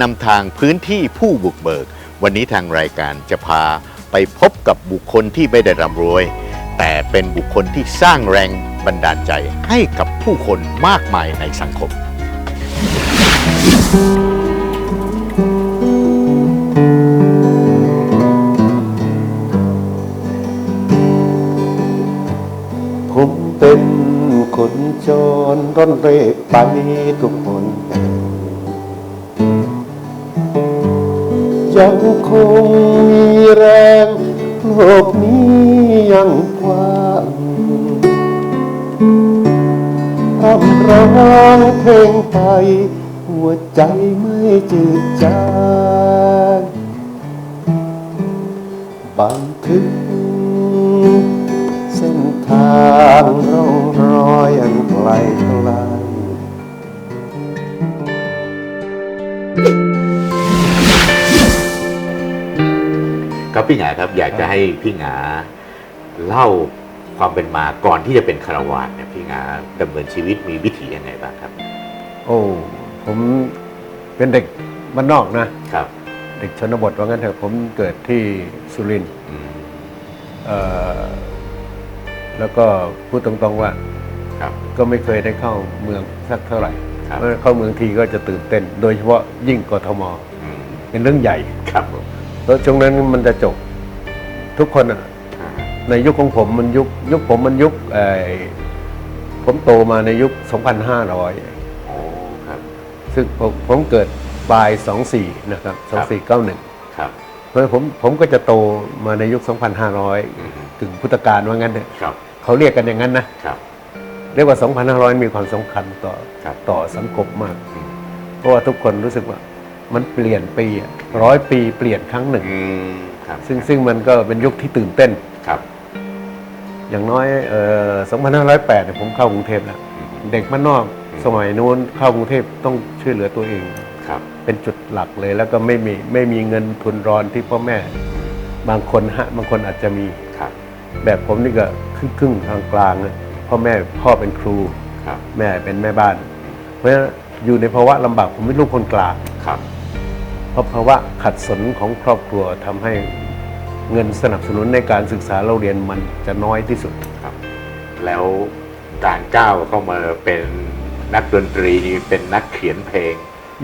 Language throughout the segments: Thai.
นำทางพื้นที่ผู้บุกเบิก วันนี้ทางรายการจะพาไปพบกับบุคคลที่ไม่ได้ร่ำรวย แต่เป็นบุคคลที่สร้างแรงบันดาลใจให้กับผู้คนมากมายในสังคม ผมเป็นคนจรร่อนเร่ไปทุกคน ยังคงมีแรงโลกนี้ยังกว้างทำร้องเพลงไป หัวใจไม่จืดจางบันทึกเส้นทางร่องรอยอันไกลไกล พี่หงาครับ อยากจะให้พี่หงาเล่าความเป็นมาก่อนที่จะเป็นคารวานเนี่ยพี่หงาดำเนินชีวิตมีวิถียังไงบ้างครับ โอ้ผมเป็นเด็กบ้านนอกนะครับ เด็กชนบทว่างั้นเถอะผมเกิดที่สุรินทร์อืมเอ่อแล้วก็พูดตรงๆว่า ครับก็ไม่เคยได้เข้าเมืองสักเท่าไหร่ครับเมื่อเข้าเมืองทีก็จะตื่นเต้น โดยเฉพาะยิ่งกทม อืมเป็นเรื่องใหญ่ ครับผม แล้วช่วงนั้นมันจะจบทุกคนอะอ่าในยุคของผมมันยุคยุคผมมันยุคเอ่อผมโตมาในยุค 2,500 โอ้ครับ ซึ่งผมผมเกิดปลาย 24 นะครับ 2491 ครับเพราะฉะนั้นผมผมก็จะโตมาในยุค อืม2,500ถึงพุทธกาลว่างั้นเถอะครับเขาเรียกกันอย่างนั้นนะ ครับ เรียกว่า 2,500 มีความสำคัญต่อครับ ต่อสังคมมาก อืมเพราะว่าทุกคนรู้สึกว่า มันเปลี่ยนปีร้อยปีเปลี่ยนครั้งหนึ่ง อืมครับซึ่งซึ่งมันก็เป็นยุคที่ตื่นเต้น ครับอย่างน้อยเอ่อ2508เนี่ยผมเข้ากรุงเทพแล้ว อืม เด็กบ้านนอกสมัยนู้นเข้ากรุงเทพต้องช่วยเหลือตัวเอง ครับเป็นจุดหลักเลย แล้วก็ไม่มีไม่มีเงินทุนรอนที่พ่อแม่ บางคนฮะบางคนอาจจะมีครับแบบผมนี่ก็ครึ่งครึ่งๆกลางกลางๆนะพ่อแม่พ่อเป็นครู ครับแม่เป็นแม่บ้าน เพราะฉะนั้นอยู่ในภาวะลำบากผมเป็นลูกคนกลาง ครับ เพราะภาวะขัดสนของครอบครัวทำให้เงินสนับสนุนในการศึกษาเราเรียนมันจะน้อยที่สุดครับ แล้วการก้าวเข้ามาเป็นนักดนตรีนี่เป็นนักเขียนเพลง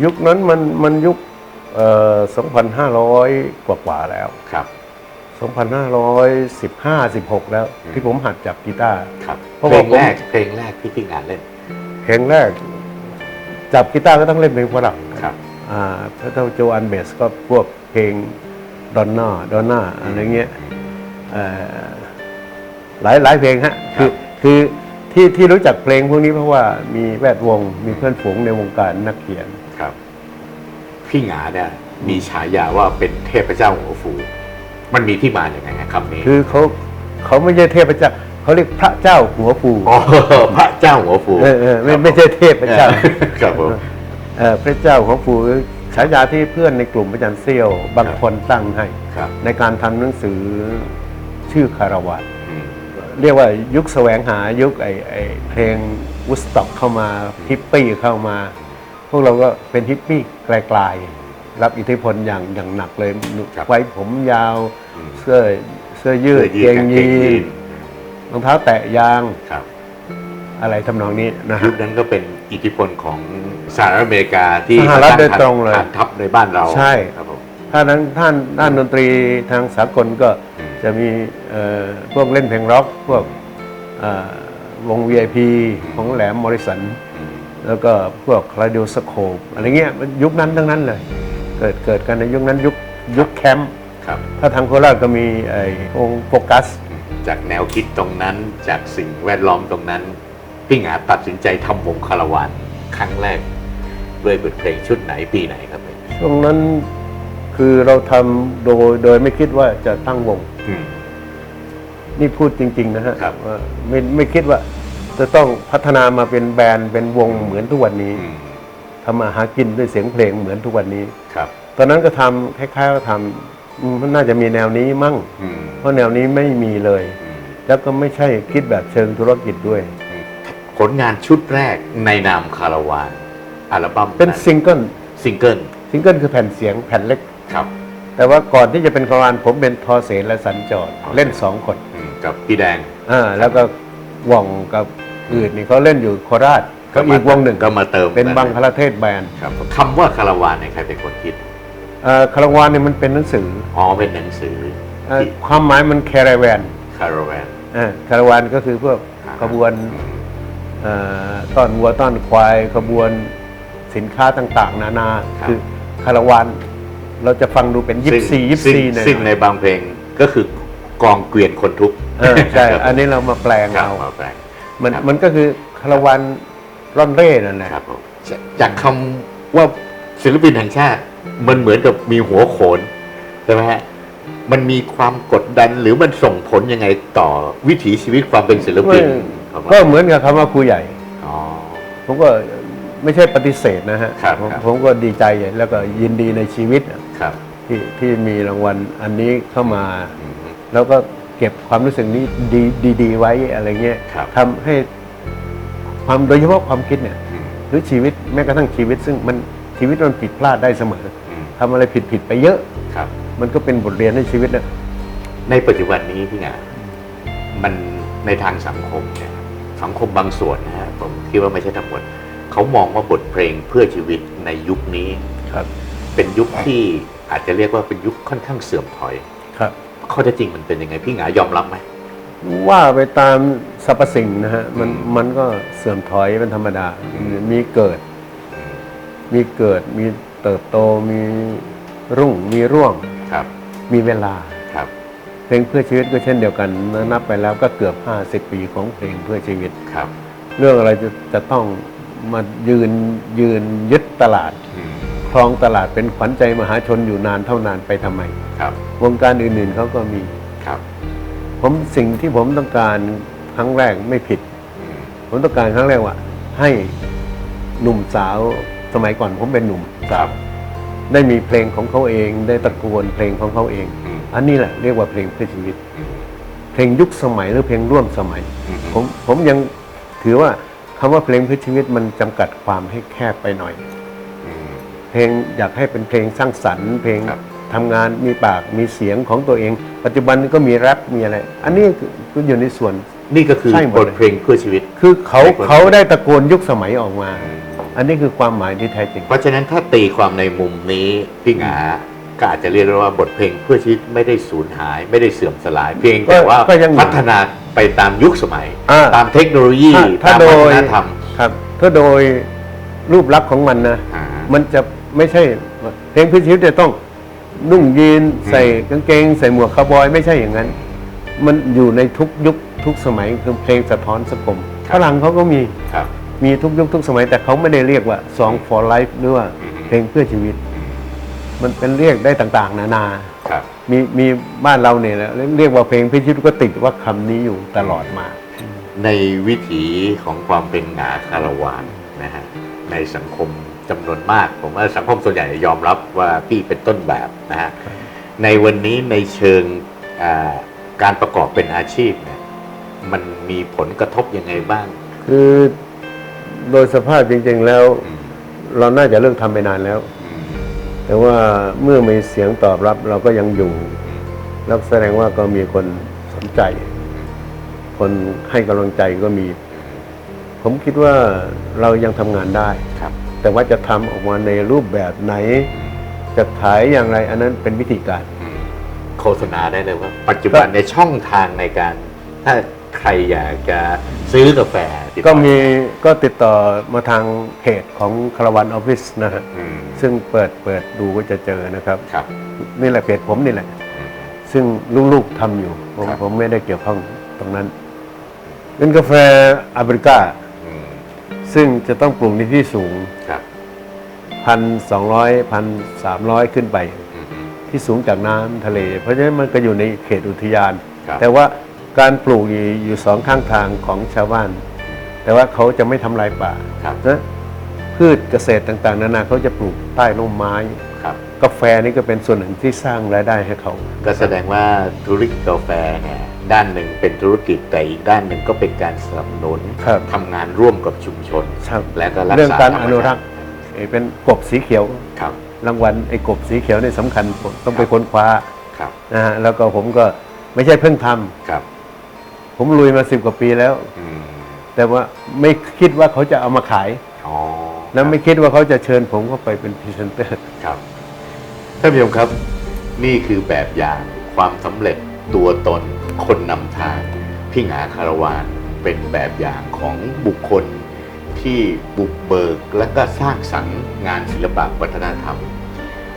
ยุคนั้นมันมันยุคเอ่อ2,500 กว่ากว่าๆแล้วครับ2,515 16 แล้วอืมที่ผมหัดจับกีตาร์ครับเพราะเพลว่างผมแรกเพลงแรกที่พี่งานเล่น เพลงแรก จับกีตาร์ก็ต้องเล่นเพลงฝรั่งครับอ่า ถ้าเท่าโจอันเบสก็พวกเพลงดอนน่าดอนน่าอะไรเงี้ยเอ่อหลายหลายเพลงฮะคือคือที่ที่รู้จักเพลงพวกนี้เพราะว่ามีแวดวงมีเพื่อนฝูงในวงการนักเขียนครับ พี่หงาเนี่ยมีฉายาว่าเป็นเทพเจ้าหัวฟู มันมีที่มาอย่างไงฮะคำนี้ คือเขาเขาไม่ใช่เทพเจ้าเขาเรียกพระเจ้าหัวฟูอ๋อพระเจ้าหัวฟูเออเออไม่ไม่ใช่เทพเจ้าครับผมเออ พระเจ้าหัวฟูคือฉายาที่เพื่อนในกลุ่มพระจันทร์เซี่ยวบางคนตั้งให้ครับในการทำหนังสือชื่อคาราวานอืมเรียกว่ายุคแสวงหายุคไอไอเพลงวุสต็อกเข้ามาฮิปปี้เข้ามา พวกเราก็เป็นฮิปปี้ไกลๆรับอิทธิพลอย่างอย่างหนักเลยครับไว้ผมยาวอืมเสื้อเสื้อยืดสื้อเกงกายีนรองเท้าแตะยางครับอะไรทำนองนี้นะยุฮะคนั้นก็เป็นอิทธิพลของ สหรัฐอเมริกาที่สหรัฐมาโดตั้ยตรงเลยฐานทัพในบ้านเราใช่ครับผมถ้านั้นท่านด้านดนตรีทางสากลก็อืมจะมีเอ่อพวกเล่นเพลงร็อกพวกเอ่อวง VIP ของแหลมมอริสันอืมแล้วก็พวกคลาดิโอสโคปอะไรเงี้ยมันยุคนั้นทั้งนั้นเลย เกิดเกิดกันในยุคนั้นยุคยุคแคมป์ครับถ้าทางโคราชก็มีไอ้วงโฟกัส จากแนวคิดตรงนั้นจากสิ่งแวดล้อมตรงนั้น พี่หงาตัดสินใจทำวงคาราวานครั้งแรก ด้วยบทเพลงชุดไหนปีไหนครับเนี่ยช่วงนั้นคือเราทำโดยโดยไม่คิดว่าจะตั้งวง อืม นี่พูดจริง ๆ นะฮะครับ ว่าไม่ไม่คิดว่า จะต้องพัฒนามาเป็นแบรนด์เป็นวงเหมือนทุกวันนี้อืมทำมาหากินด้วยเสียงเพลงเหมือนทุกวันนี้ ครับตอนนั้นก็ทำคล้ายๆว่าทำอืมมันน่าจะมีแนวนี้มั่ง อืมเพราะแนวนี้ไม่มีเลย อืมแล้วก็ไม่ใช่คิดแบบเชิงธุรกิจด้วย ผลงานชุดแรกในนามคาราวาน อัลบั้มเป็นซิงเกิลซิงเกิลซิงเกิลคือแผ่นเสียงแผ่นเล็กครับ แต่ว่าก่อนที่จะเป็นคาราวานผมเป็นทอเสนและสัญจรเล่นสองคนอืมกับพี่แดงอ่าแล้วก็หว่องกับอื่นนี่เขาเล่นอยู่โคราชก็อีกวงหนึ่งก็มาเติมเป็นบังคลาเทศแบนด์ครับคำว่าคาราวานเนี่ยใครเป็นคนคิดเอ่อคาราวานเนี่ยมันเป็นหนังสืออ๋อเป็นหนังสือเอ่อความหมายมันแคราแวนคาราวานอ่าคาราวานก็คือพวกขบวนเอ่อต้อนวัวต้อนควายขบวน สินค้าต่างๆ นานาคือคาราวานเราจะฟังดูเป็นยิปซียิปซีเนี่เนี่ยซึ่งในบางเพลงก็คือกองเกวียนคนทุกข์เออใช่ อันนี้เรามาแปลงครับเอามาแปลง มันครับ มันก็คือคาราวานร่อนเร่นั่นแหละ ครับผมจากคำว่าศิลปินแห่งชาติ มันเหมือนกับมีหัวโขนใช่ไหมฮะมันมีความกดดันหรือมันส่งผลยังไงต่อวิถีชีวิตความเป็นศิลปินครับก็เหมือนกับคำว่าครูใหญ่ อ๋อ ผมก็ ไม่ใช่ปฏิเสธนะฮะครับผมครับ ผมก็ดีใจแล้วก็ยินดีในชีวิตครับที่ที่มีรางวัลอันนี้เข้ามา อืม แล้วก็เก็บความรู้สึกนี้ดีดีๆไว้อะไรเงี้ยครับ ทำให้ความโดยเฉพาะความคิดเนี่ย อืมหรือชีวิตแม้กระทั่งชีวิต ซึ่งมันชีวิตมันผิดพลาดได้เสมออืมทำอะไรผิดผิดๆไปเยอะ ครับ มันก็เป็นบทเรียนในชีวิตนะ ในปัจจุบันนี้พี่หงามันในทางสังคมเนี่ยสังคมบางส่วนนะฮะผมคิดว่าไม่ใช่ทั้งหมด เขามองว่าบทเพลงเพื่อชีวิตในยุคนี้ครับเป็นยุคที่อาจจะเรียกว่าเป็นยุคค่อนข้างเสื่อมถอยครับข้อเท็จจริงมันเป็นยังไงพี่หงายอมรับไหมว่าไปตามสรรพสิ่งนะฮะมันอืมมันก็เสื่อมถอยเป็นธรรมดา มีเกิด มีเกิดมีเติบโตมีรุ่งมีร่วงครับ มีเวลาครับเพลงเพื่อชีวิตก็เช่นเดียวกันนับไปแล้วก็เกือบ 50 ปีของเพลงเพื่อชีวิตครับ เรื่องอะไรจะจะต้อง มายืนยืนยึดตลาดอืมครองตลาดเป็นขวัญใจมหาชนอยู่นานเท่านานไปทำไม ครับ วงการอื่นๆเขาก็มี ครับผมสิ่งที่ผมต้องการครั้งแรกไม่ผิด อืมผมต้องการครั้งแรกว่า ให้หนุ่มสาวสมัยก่อนผมเป็นหนุ่มคสารัวบได้มีเพลงของเขาเอง ได้ตะโกนเพลงของเขาเอง อืมอันนี้แหละเรียกว่าเพลงเพื่อชีวิต อืม เพลงยุคสมัยหรือเพลงร่วมสมัย อืม ผมผมยังถือว่า คำว่าเพลงเพื่อชีวิตมันจำกัดความให้แคบไปหน่อยอืมเพลงอยากให้เป็นเพลงสร้างสรรค์ เพลงครับทำงานมีปากมีเสียงของตัวเอง ปัจจุบันก็มีแรปมีอะไร อันนี้คือคืออยู่ในส่วนนี่ก็คือใช่หมดบเลยทเพลงเพื่อชีวิต คือเขาในคนเขาได้ตะโกนยุคสมัยออกมาอืมอันนี้คือความหมายที่แท้จริง เพราะฉะนั้นถ้าตีความในมุมนี้พี่หงา ก็อาจจะเรียกได้ว่าบทเพลงเพื่อชีวิตไม่ได้สูญหาย ไม่ได้เสื่อมสลาย เพียงแต่ว่าก็ยังอยู่พัฒนาไปตามยุคสมัย อ่าตามเทคโนโลยีถ้าตามโดวัยฒนธรรมครับถ้าโดยรูปลักษณ์ของมันนะ อ่า มันจะไม่ใช่เพลงเพื่อชีวิตจะต้องนุ่งยีนใส่กางเกง ใส่หมวกคาวบอยไม่ใช่อย่างนั้น มันอยู่ในทุกยุคทุกสมัยคือเพลงสะท้อนสังคมฝรั่งเขาก็มีครับ มีทุกยุคทุกสมัย แต่เขาไม่ได้เรียกว่า song for life หรือว่าอืม เพลงเพื่อชีวิต มันเป็นเรียกได้ต่างๆ นานา ครับ มีมีบ้านเราเนี่ยนะเรียกว่าเพลงเพื่อชีวิตก็ติดว่าคำนี้อยู่ตลอดมา ในวิถีของความเป็นหงาคาราวานนะฮะในสังคมจำนวนมาก ผมว่าสังคมส่วนใหญ่ยอมรับว่าพี่เป็นต้นแบบนะฮะในวันนี้ในเชิงอ่าการประกอบเป็นอาชีพเนี่ยมันมีผลกระทบยังไงบ้าง คือโดยสภาพจริงๆแล้ว อืม เราน่าจะเลิกทำไปนานแล้วอืม แต่ว่าเมื่อมีเสียงตอบรับเราก็ยังอยู่แล้วแสดงว่าก็มีคนสนใจ คนให้กำลังใจก็มี ผมคิดว่าเรายังทำงานได้ครับ แต่ว่าจะทำออกมาในรูปแบบไหน จะขายอย่างไรอันนั้นเป็นวิธีการอืมโฆษณาได้เลยว่า ปัจจุบันในช่องทางในการ ถ้า ใครอยากจะซื้อกาแฟติดต่อก็มีก็ติดต่อมาทางเพจของคารวันออฟฟิศนะฮะอืมซึ่งเปิดเปิดดูก็จะเจอนะครับ ครับ นี่แหละเพจผมนี่แหละอืมซึ่งลูกๆทำอยู่ ผมครับ ผมไม่ได้เกี่ยวข้องตรงนั้นเป็นกาแฟอาเมริกาอซึ่งจะต้องปลูกในที่สูง ครับพันสองร้อยพันสามร้อยขึ้นไป อืม ที่สูงจากน้ำทะเล เพราะฉะนั้นมันก็อยู่ในเขตอุทยาน ครับ แต่ว่า การปลูกอยู่อยู่สองข้างทางของชาวบ้าน แต่ว่าเขาจะไม่ทำลายป่าครับนะพืชเกษตรต่างๆ นานาเขาจะปลูกใต้ร่มไม้ครับกาแฟนี่ก็เป็นส่วนหนึ่งที่สร้างรายได้ให้เขา ก็แสดงว่าธุรกิจกาแฟเนี่ยด้านหนึ่งเป็นธุรกิจแต่อีกด้านหนึ่งก็เป็นการสนับสนุนครับทำงานร่วมกับชุมชนครับและก็รักษาเรื่องการธมชติอนุรักษ์ไอ้เป็นกบสีเขียวครับรางวัลไอ้กบสีเขียวนี่สำคัญผมต้องไปค้นคว้าครับนะฮะแล้วก็ผมก็ไม่ใช่เพิ่งทำครับ ผมลุยมาสิบกว่าปีแล้ว อืมแต่ว่าไม่คิดว่าเขาจะเอามาขาย อ๋อแล้วไม่คิดว่าเขาจะเชิญผมเข้าไปเป็นพรีเซนเตอร์ ครับท่านผู้ชมครับ นี่คือแบบอย่างความสำเร็จตัวตนคนนำทางพี่หงาคารวานเป็นแบบอย่างของบุคคลที่บุกเบิกและก็สร้างสรรค์งานศิลปะวัฒนธรรม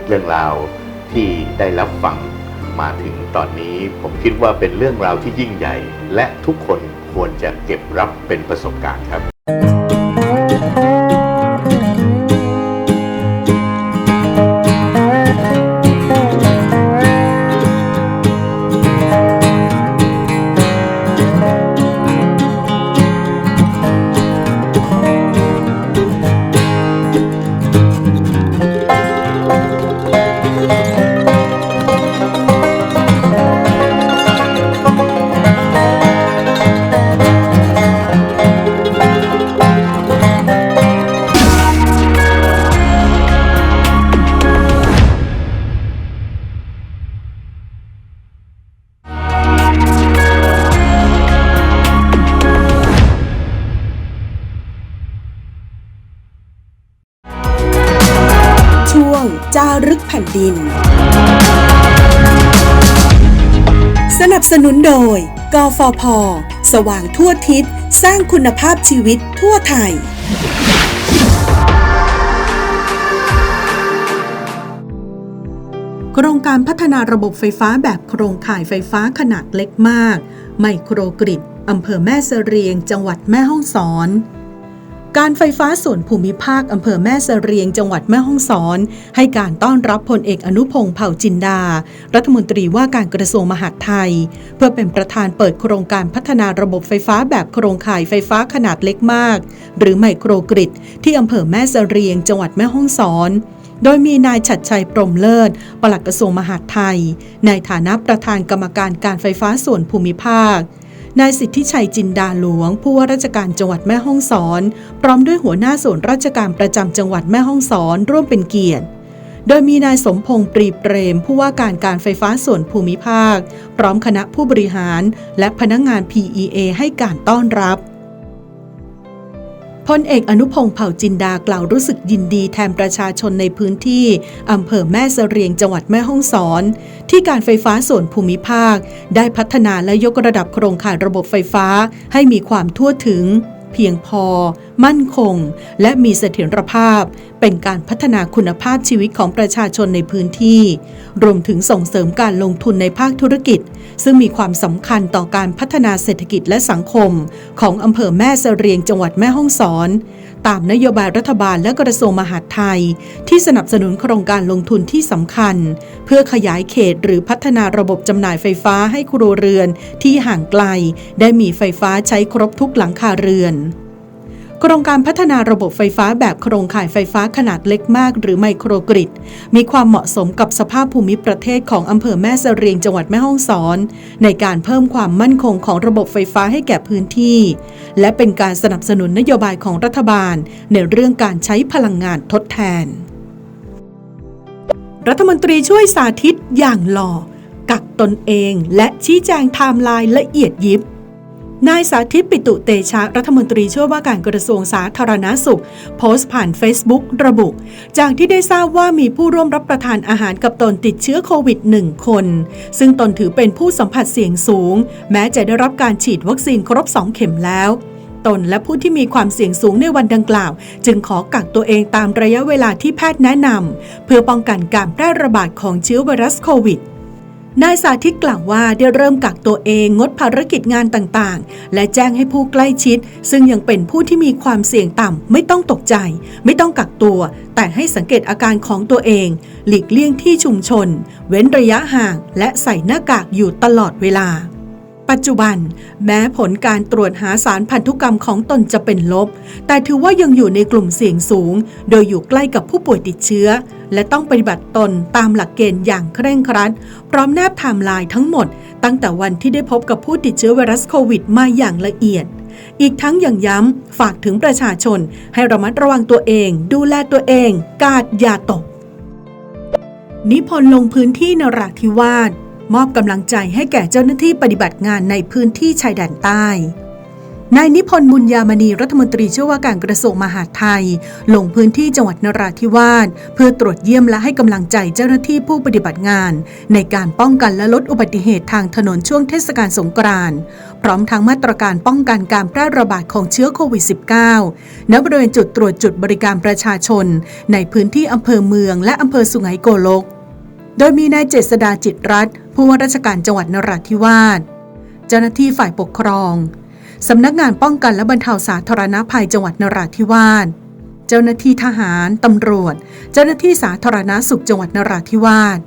เรื่องราวที่ได้รับฟัง มาถึงตอนนี้ผมคิดว่าเป็นเรื่องราวที่ยิ่งใหญ่ และทุกคนควรจะเก็บรับเป็นประสบการณ์ครับ สนุนโดย กฟพ สว่างทั่วทิศ สร้างคุณภาพชีวิตทั่วไทย โครงการพัฒนาระบบไฟฟ้าแบบโครงข่ายไฟฟ้าขนาดเล็กมาก ไมโครกริดอำเภอแม่เสรียง จังหวัดแม่ฮ่องสอน การไฟฟ้าส่วนภูมิภาคอำเภอแม่เสรียงจังหวัดแม่ฮ่องสอน ให้การต้อนรับพลเอกอนุพงษ์เผ่าจินดา รัฐมนตรีว่าการกระทรวงมหาดไทย เพื่อเป็นประธานเปิดโครงการพัฒนาระบบไฟฟ้าแบบโครงข่ายไฟฟ้าขนาดเล็กมาก หรือไมโครกริดที่อำเภอแม่เสรียง จังหวัดแม่ฮ่องสอนโดยมีนายฉัดชัยปรมเลิศ ปลัดกระทรวงมหาดไทย ในฐานะประธานกรรมการการไฟฟ้าส่วนภูมิภาค นายสิทธิชัยจินดาหลวง ผู้ว่าราชการจังหวัดแม่ฮ่องสอน พร้อมด้วยหัวหน้าส่วนราชการประจำจังหวัดแม่ฮ่องสอนร่วมเป็นเกียรติ โดยมีนายสมพงษ์ปรีเปรม ผู้ว่าการการไฟฟ้าส่วนภูมิภาค พร้อมคณะผู้บริหาร และพนักงงาน PEA ให้การต้อนรับ พลเอกอนุพงศ์เผ่าจินดากล่าวรู้สึกยินดีแทนประชาชนในพื้นที่อำเภอแม่เสรียงจังหวัดแม่ฮ่องสอน ที่การไฟฟ้าส่วนภูมิภาค ได้พัฒนาและยกระดับโครงข่ายระบบไฟฟ้าให้มีความทั่วถึง เพียงพอ มั่นคง และมีเสถียรภาพ เป็นการพัฒนาคุณภาพชีวิตของประชาชนในพื้นที่ รวมถึงส่งเสริมการลงทุนในภาคธุรกิจ ซึ่งมีความสำคัญต่อการพัฒนาเศรษฐกิจและสังคม ของอำเภอแม่เสเรียงจังหวัดแม่ฮ่องสอนตามนโยบายรัฐบาลและกระทรวงมหาดไทย ที่สนับสนุนโครงการลงทุนที่สำคัญ เพื่อขยายเขตหรือพัฒนาระบบจำหน่ายไฟฟ้าให้ครัวเรือนที่ห่างไกล ได้มีไฟฟ้าใช้ครบทุกหลังคาเรือน โครงการพัฒนาระบบไฟฟ้าแบบโครงข่ายไฟฟ้าขนาดเล็กมากหรือไมโครกริด มีความเหมาะสมกับสภาพภูมิประเทศของอำเภอแม่เสรียงจังหวัดแม่ฮ่องสอน ในการเพิ่มความมั่นคงของระบบไฟฟ้าให้แก่พื้นที่ และเป็นการสนับสนุนนโยบายของรัฐบาล ในเรื่องการใช้พลังงานทดแทน รัฐมนตรีช่วยสาธิตอย่างหล่อกักตนเองและชี้แจงไทม์ไลน์ละเอียดยิบ นายสาธิตปิตุเตชะรัฐมนตรีช่วยว่าการกระทรวงสาธารณาสุข โพสต์ผ่าน Facebook ระบุ จากที่ได้ทราบว่ามีผู้ร่วมรับประทานอาหารกับตนติดเชื้อโควิด 1 คน ซึ่งตนถือเป็นผู้สัมผัสเสี่ยงสูง แม้จะได้รับการฉีดวัคซีนครบ 2 เข็มแล้วตนและผู้ที่มีความเสี่ยงสูงในวันดังกล่าว จึงขอกักตัวเองตามระยะเวลาที่แพทย์แนะนำเพื่อป้องกันการแพร่ระบาดของเชื้อไวรัสโควิด นายสาธิตกล่าวว่าได้เริ่มกักตัวเองงดภารกิจงานต่างๆ และแจ้งให้ผู้ใกล้ชิด ซึ่งยังเป็นผู้ที่มีความเสี่ยงต่ำไม่ต้องตกใจ ไม่ต้องกักตัว แต่ให้สังเกตอาการของตัวเอง หลีกเลี่ยงที่ชุมชน เว้นระยะห่าง และใส่หน้ากากอยู่ตลอดเวลา ปัจจุบัน แม้ผลการตรวจหาสารพันธุกรรมของตนจะเป็นลบ แต่ถือว่ายังอยู่ในกลุ่มเสี่ยงสูง โดยอยู่ใกล้กับผู้ป่วยติดเชื้อ และต้องปฏิบัติตนตามหลักเกณฑ์อย่างเคร่งครัด พร้อมแนบไทม์ไลน์ทั้งหมด ตั้งแต่วันที่ได้พบกับผู้ติดเชื้อไวรัสโควิดมาอย่างละเอียดอีกทั้งอยังย้ำฝากถึงประชาชน ให้ระมัดระวังตัวเอง ดูแลตัวเอง กาดอย่าตก นิพนธ์ลงพื้นที่นราธิวาส มอบกำลังใจให้แก่เจ้าหน้าที่ปฏิบัติงานในพื้นที่ชายแดนใต้นายนิพนธ์บุญยามณีรัฐมนตรีช่วยว่าการกระทรวงมหาดไทย ลงพื้นที่จังหวัดนราธิวาสเพื่อตรวจเยี่ยมและให้กำลังใจเจ้าหน้าที่ผู้ปฏิบัติงาน ในการป้องกันและลดอุบัติเหตุทางถนนช่วงเทศกาลสงกรานต์พร้อมทั้งมาตรการป้องกันการแพร่ระบาดของเชื้อโควิด -19 ณบริเวณจุดตรวจจุดบริการประชาชน ในพื้นที่อำเภอเมืองและอำเภอสุไหงโกลก โดยมีนายเจษดาจิตรรัตผู้ว่าราชการจังหวัดนราธิวาส เจ้าหน้าที่ฝ่ายปกครอง สำนักงานป้องกันและบรรเทาสาธารณภัยจังหวัดนราธิวาส เจ้าหน้าที่ทหาร ตำรวจ เจ้าหน้าที่สาธารณาสุขจังหวัดนราธิวาส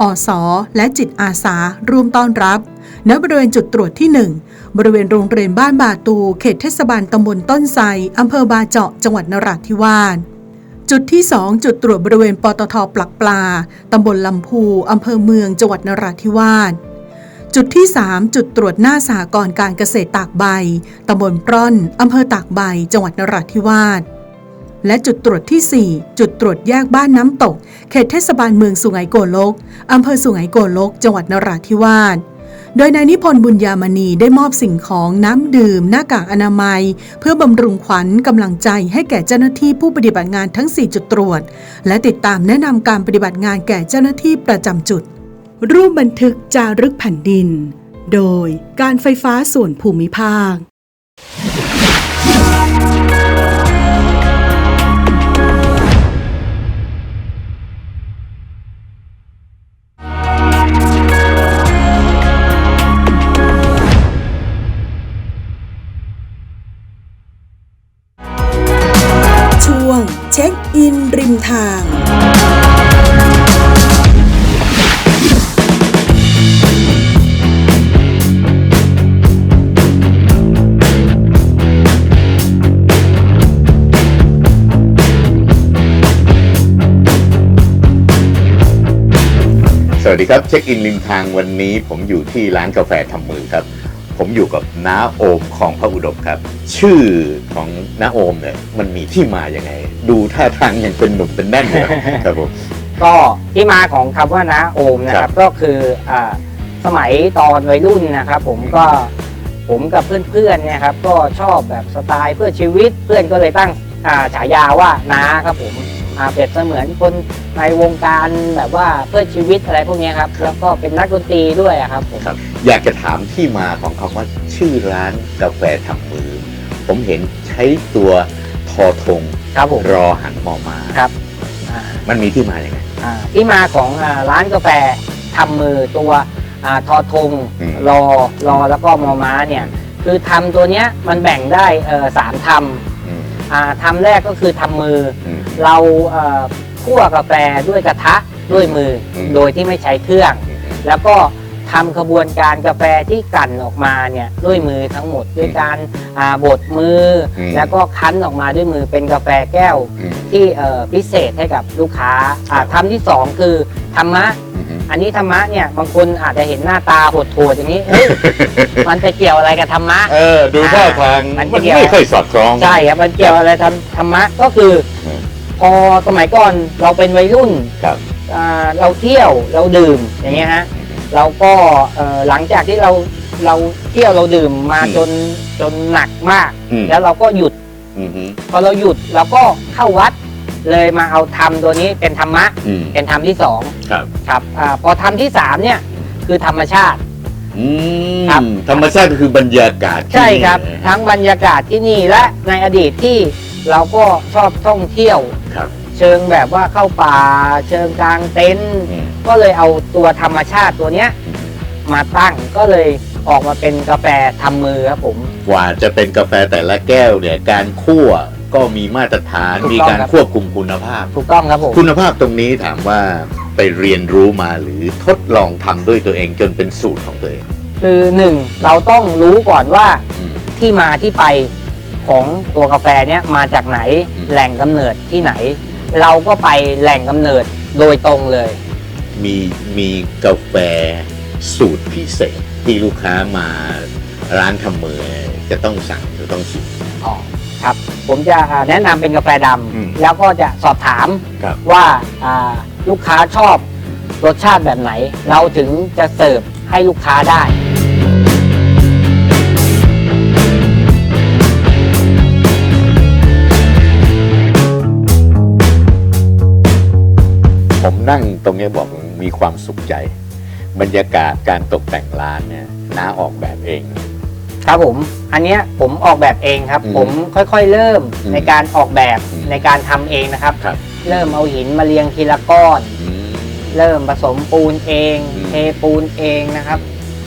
อสและจิตอาสาร่วมต้อนรับ ณ บริเวณจุดตรวจที่ 1 บริเวณโรงเรียนบ้านบาตู เขตเทศบาลตำบลต้นไทรอำเภอบาเจาะ จังหวัดนราธิวาส จุดที่ 2 จุดตรวจบริเวณปตทปลักปลา ตำบลลำพูอำเภอเมือง จังหวัดนราธิวาส จุดที่ 3 จุดตรวจหน้าสหกรณ์การเกษตรตากใบ ตำบลปร่อนอำเภอตากใบ จังหวัดนราธิวาส และจุดตรวจที่ 4 จุดตรวจแยกบ้านน้ำตก เขตเทศบาลเมืองสุไหงโกลกอำเภอสุไหงโกลก จังหวัดนราธิวาส โดยนายนิพนธ์บุญยามณีได้มอบสิ่งของน้ำดื่ม หน้ากากอนามัย เพื่อบำรุงขวัญกำลังใจให้แก่เจ้าหน้าที่ผู้ปฏิบัติงานทั้ง 4 จุดตรวจ และติดตามแนะนำการปฏิบัติงานแก่เจ้าหน้าที่ประจำจุด รูปบันทึกจารึกแผ่นดิน โดยการไฟฟ้าส่วนภูมิภาค เช็คอินริมทางสวัสดีครับ เช็คอินริมทางวันนี้ผมอยู่ที่ร้านกาแฟทำมือครับ ผมอยู่กับน้าโอมของพระอุดมครับ ชื่อของน้าโอมเนี่ยมันมีที่มาอย่างไง ดูท่าทางยังเป็นหนุ่มเป็นแน่นเลยครับผมก็ที่มาของคำว่าน้าโอมนะคครัรับบก็คืออาสมัยตอนวัยรุ่นนะครับ ผมก็ผมกับเพื่อนๆเนี่ยครับก็ชอบแบบสไตล์เพื่อชีวิตเพื่อนก็เลยตั้งอ่าฉายาว่าน้าครับผม อ่าเปรียบเสมือนคนในวงการแบบว่าเพื่อชีวิตอะไรพวกเนี้ยครับ แล้วก็เป็นนักดนตรีด้วยอะครับผม ครับ อยากจะถามที่มาของคำว่าชื่อร้านกาแฟทำมือ ผมเห็นใช้ตัวทอทงครับผม รอหันมอมาครับ อ่า มันมีที่มาอย่างไง อ่าที่มาของอ่าร้านกาแฟทำมือตัวอาทอทงอืม รอรอแล้วก็มอม้าเนี่ยคือทำตัวเนี้ยมันแบ่งได้เอ่อสามท อืมำอ่าทำแรกก็คือทำมืออืมเราเอ่อคั่วกาแฟด้วยกระทะด้วยมืออม โดยที่ไม่ใช้เครื่อง แล้วก็ ทำขบวนการกาแฟที่กลั่นออกมาเนี่ยด้วยมือทั้งหมดด้วยการอ่าบดมืออมแล้วก็คั้นออกมาด้วยมือเป็นกาแฟแก้วอืมที่เอ่อพิเศษให้กับลูกค้าอ่าทำที่สองคือธรรมะอืมอันนี้ธรรมะเนี่ยบางคนอาจจะเห็นหน้าตาโหดๆอย่างนี้เอ้ยมันจะเกี่ยวอะไรกับธรรมะเออดูท่าทางมันมันเกี่ยวไม่ค่อยสอดคล้องใช่ครับมันเกี่ยวอะไรทำธรรมะก็คืออืมพอสมัยก่อนเราเป็นวัยรุ่นครับอ่าเราเที่ยวเราดื่มอย่างเงี้ยฮะ เราก็เอ่อหลังจากที่เราเราเที่ยวเราดื่มมาอืมจนจนหนักมากอืมแล้วเราก็หยุดอืมอืมพอเราหยุดเราก็เข้าวัดเลยมาเอาธรรมตัวนี้เป็นธรรมะอืมเป็นธรรมที่สองครับครับอาพอธรรมที่สามเนี่ยคือธรรมชาติอืมครับธรรมชาติก็คือบรรยากาศที่ใช่ครับนี่ทั้งบรรยากาศที่นี่และในอดีตที่เราก็ชอบท่องเที่ยวครับเชิงแบบว่าเข้าป่า เชิงกลางเต็นท์อืมก็เลยเอาตัวธรรมชาติตัวเนี้ยอืมมาตั้งก็เลยออกมาเป็นกาแฟทำมือครับผม กว่าจะเป็นกาแฟแต่ละแก้วเนี่ยการคั่วก็มีมาตรฐานถูกต้องมีการครับ ควบคุมคุณภาพ ถูกต้องครับผม คุณภาพตรงนี้ถามว่าไปเรียนรู้มาหรือทดลองทำด้วยตัวเองจนเป็นสูตรของตัวเองคือหนึ่งเราต้องรู้ก่อนว่าอืม ที่มาที่ไปของตัวกาแฟเนี้ยมาจากไหนอืม แหล่งกำเนิดที่ไหน เราก็ไปแหล่งกำเนิดโดยตรงเลย มีมีกาแฟสูตรพิเศษที่ลูกค้ามาร้านทำมือจะต้องสั่งจะต้องชิม อ๋อครับ ผมจะแนะนำเป็นกาแฟดอืมำแล้วก็จะสอบถามครับ ว่าอ่าลูกค้าชอบรสชาติแบบไหน เราถึงจะเสิร์ฟให้ลูกค้าได้ ผมนั่งตรงนี้บอกมีความสุขใจ บรรยากาศการตกแต่งร้านเนี่ยน้าออกแบบเอง ครับผม อันเนี้ยผมออกแบบเองครับ อืมผมค่อยๆเริ่มอืมในการออกแบบอืมในการทำเองนะครับ ครับ เริ่มเอาหินมาเรียงทีละก้อน อืม เริ่มผสมปูนเอง อืม เทปูนเองนะครับ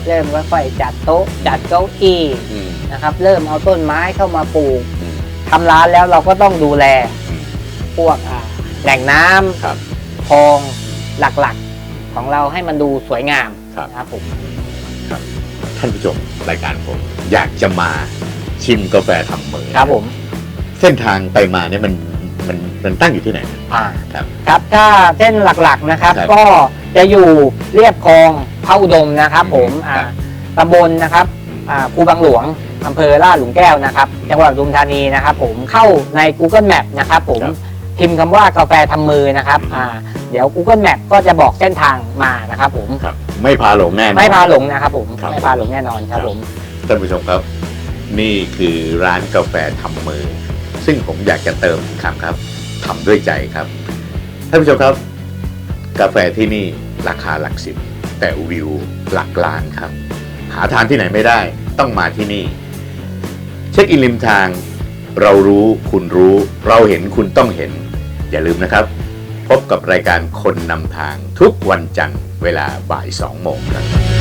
เริ่มค่อยๆจัดโต๊ะจัดเก้าอี้อืมนะครับ เริ่มเอาต้นไม้เข้ามาปลูกอืม ทำร้านแล้วเราก็ต้องดูแลอืมพวกอ่าแหล่งน้ำครับ คลองหลักๆของเราให้มันดูสวยงามครับ นะครับผม ท่านผู้ชมรายการผม อยากจะมาชิมกาแฟทำมือครับผมเส้นทางไปมาเนี่ยมันมันมันตั้งอยู่ที่ไหนอ่า ครับ ครับถ้าเส้นหลักๆนะครับ ครับก็จะอยู่เรียบคลองพระอุดมนะครับผมครับอ่าตำบลนะครับอ่าภูบางหลวงอำเภอลาดหลุมแก้วนะครับ จังหวัดปทุมธานีนะครับ ผมเข้าใน Google Map นะครับผมครับ พิมพ์คำว่ากาแฟทำมือนะครับอ่าเดี๋ยว Google Map ก็จะบอกเส้นทางมานะครับผม ครับ ไม่พาหลงแน่นอน ไม่พาหลงนะครับผม ครับ ไม่พาหลงแน่นอนครับผม ท่านผู้ชมครับ นี่คือร้านกาแฟทำมือ ซึ่งผมอยากจะเติมอีกคำครับทำด้วยใจครับท่านผู้ชมครับ กาแฟที่นี่ราคาหลักสิบแต่วิวหลักล้านครับ หาทานที่ไหนไม่ได้ต้องมาที่นี่ เช็คอินริมทาง เรารู้คุณรู้ เราเห็นคุณต้องเห็น อย่าลืมนะครับ พบกับรายการคนนำทางทุกวันจันทร์เวลาบ่าย2โมงครับ